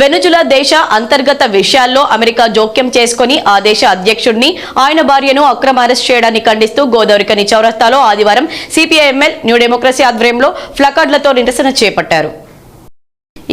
వెనుజులా దేశ అంతర్గత విషయాల్లో అమెరికా జోక్యం చేసుకుని ఆ దేశ అధ్యక్షుడిని ఆయన భార్యను అక్రమ అరెస్ట్ చేయడాన్ని ఖండిస్తూ గోదావరికని చౌరస్తాలో ఆదివారం సిపిఐఎంఎల్ న్యూ డెమోక్రసీ ఆధ్వర్యంలో ఫ్లకార్డులతో నిరసన చేపట్టారు.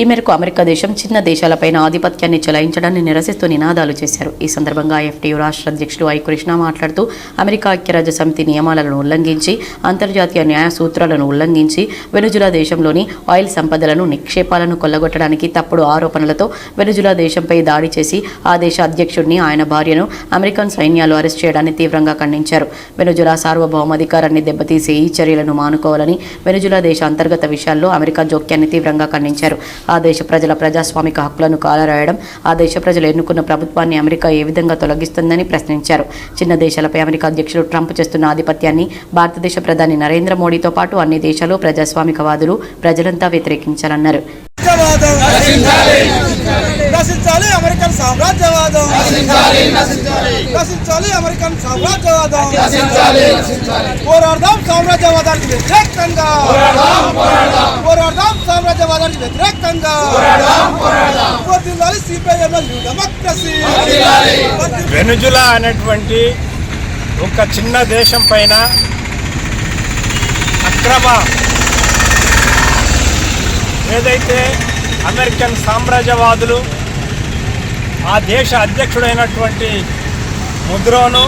ఈ మేరకు అమెరికా దేశం చిన్న దేశాలపైన ఆధిపత్యాన్ని చెలాయించడాన్ని నిరసిస్తూ నినాదాలు చేశారు. ఈ సందర్భంగా ఎఫ్టీయు రాష్ట్ర అధ్యక్షుడు ఐ కృష్ణ మాట్లాడుతూ అమెరికా ఐక్యరాజ్య సమితి నియమాలను ఉల్లంఘించి అంతర్జాతీయ న్యాయ సూత్రాలను ఉల్లంఘించి వెనుజులా దేశంలోని ఆయిల్ సంపదలను నిక్షేపాలను కొల్లగొట్టడానికి తప్పుడు ఆరోపణలతో వెనుజులా దేశంపై దాడి చేసి ఆ దేశ అధ్యక్షుడిని ఆయన భార్యను అమెరికన్ సైన్యాలు అరెస్ట్ చేయడాన్ని తీవ్రంగా ఖండించారు. వెనుజులా సార్వభౌమాధికారాన్ని దెబ్బతీసే ఈ చర్యలను మానుకోవాలని వెనుజులా దేశ అంతర్గత విషయాల్లో అమెరికా జోక్యాన్ని తీవ్రంగా ఖండించారు. ఆ దేశ ప్రజల ప్రజాస్వామిక హక్కులను కాలరాయడం ఆ దేశ ప్రజలు ఎన్నుకున్న ప్రభుత్వాన్ని అమెరికా ఏ విధంగా తొలగిస్తుందని ప్రశ్నించారు. చిన్న దేశాలపై అమెరికా అధ్యక్షుడు ట్రంప్ చేస్తున్న ఆధిపత్యాన్ని భారతదేశ ప్రధాని నరేంద్ర మోడీతో పాటు అన్ని దేశాలు ప్రజాస్వామికవాదులు ప్రజలంతా వ్యతిరేకించాలన్నారు. సామ్రాజ్యవాదం నశించాలి అమెరికన్ సామ్రాజ్యవాదం. నశించాలి అమెరికన్ సామ్రాజ్యవాదం. పోరాడదాం సామ్రాజ్యవాదానికి వ్యతిరేకంగా. సామ్రాజ్యవాదానికి వ్యతిరేకంగా. వెనుజులా అనేటువంటి ఒక చిన్న దేశం పైన అక్రమ ఏదైతే అమెరికన్ సామ్రాజ్యవాదులు ఆ దేశ అధ్యక్షుడైనటువంటి ముద్రోను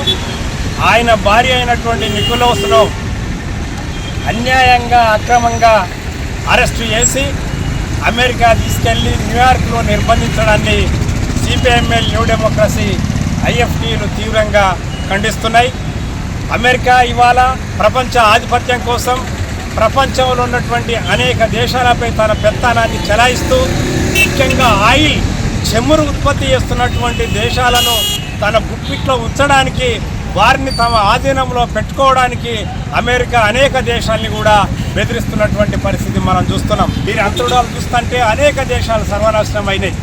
ఆయన భార్య అయినటువంటి నికులోస్ను అన్యాయంగా అక్రమంగా అరెస్టు చేసి అమెరికా తీసుకెళ్ళి న్యూయార్క్లో నిర్బంధించడాన్ని సిపిఎంఎల్ న్యూ డెమోక్రసీ ఐఎఫ్టీలు తీవ్రంగా ఖండిస్తున్నాయి. అమెరికా ఇవాళ ప్రపంచ ఆధిపత్యం కోసం ప్రపంచంలో ఉన్నటువంటి అనేక దేశాలపై తన పెత్తనాన్ని చెలాయిస్తూ ముఖ్యంగా ఆయిల్ చెమురు ఉత్పత్తి చేస్తున్నటువంటి దేశాలను తన గుప్పిట్లో ఉంచడానికి వారిని తమ ఆధీనంలో పెట్టుకోవడానికి అమెరికా అనేక దేశాల్ని కూడా బెదిరిస్తున్నటువంటి పరిస్థితి మనం చూస్తున్నాం. దీని అంతరుడాలు చూస్తుంటే అనేక దేశాలు సర్వనాశనం అయినాయి.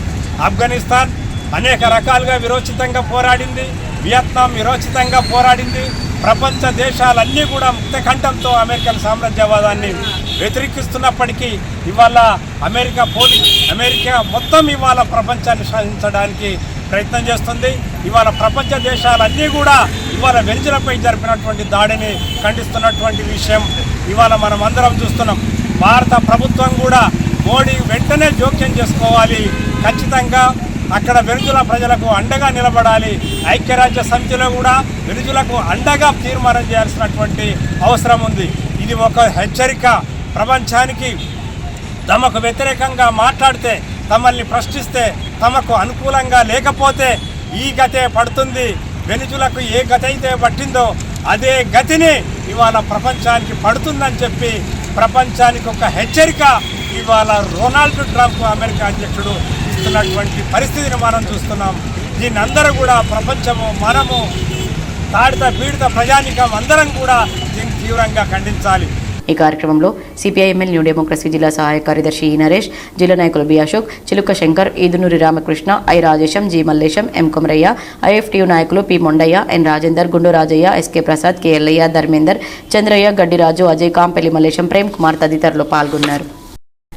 ఆఫ్ఘనిస్తాన్ అనేక రకాలుగా విరోచితంగా పోరాడింది. వియత్నాం విరోచితంగా పోరాడింది. ప్రపంచ దేశాలన్నీ కూడా ముక్తకంఠంతో అమెరికన్ సామ్రాజ్యవాదాన్ని వ్యతిరేకిస్తున్నప్పటికీ ఇవాళ అమెరికా పోలీస్ అమెరికా మొత్తం ఇవాళ ప్రపంచాన్ని సాధించడానికి ప్రయత్నం చేస్తుంది. ఇవాళ ప్రపంచ దేశాలన్నీ కూడా ఇవాళ వెంజులపై జరిపినటువంటి దాడిని ఖండిస్తున్నటువంటి విషయం ఇవాళ మనం అందరం చూస్తున్నాం. భారత ప్రభుత్వం కూడా మోడీ వెంటనే జోక్యం చేసుకోవాలి. ఖచ్చితంగా అక్కడ వెనుజుల ప్రజలకు అండగా నిలబడాలి. ఐక్యరాజ్య సమితిలో కూడా వెనుజులకు అండగా తీర్మానం చేయాల్సినటువంటి అవసరం ఉంది. ఇది ఒక హెచ్చరిక. ప్రపంచానికి తమకు వ్యతిరేకంగా మాట్లాడితే తమల్ని ప్రశ్నిస్తే తమకు అనుకూలంగా లేకపోతే ఈ గతే పడుతుంది. వెనుజులకు ఏ గతి అయితే పట్టిందో అదే గతిని ఇవాళ ప్రపంచానికి పడుతుందని చెప్పి ప్రపంచానికి ఒక హెచ్చరిక ఇవాళ రొనాల్డ్ ట్రంప్ అమెరికా అధ్యక్షుడు ఇస్తున్నటువంటి పరిస్థితిని మనం చూస్తున్నాం. దీన్ని అందరూ కూడా ప్రపంచము మనము తాడిత పీడిత ప్రజానికం అందరం కూడా దీన్ని తీవ్రంగా ఖండించాలి. ఈ కార్యక్రమంలో సిపిఐఎంఎల్ న్యూ డెమోక్రసీ జిల్లా సహాయ కార్యదర్శి ఈ నరేష్ జిల్లా నాయకులు B Ashok Chiluka Shankar Edunuri Ramakrishna I Rajesham G Mallesham M Komaraiah IFTU నాయకులు P Mondaiah N Rajender Gundu Rajaiah SK Prasad K Dharmender Chandraiah Gaddiraju Ajay Kampelli Mallesham Prem Kumar తదితరులు పాల్గొన్నారు.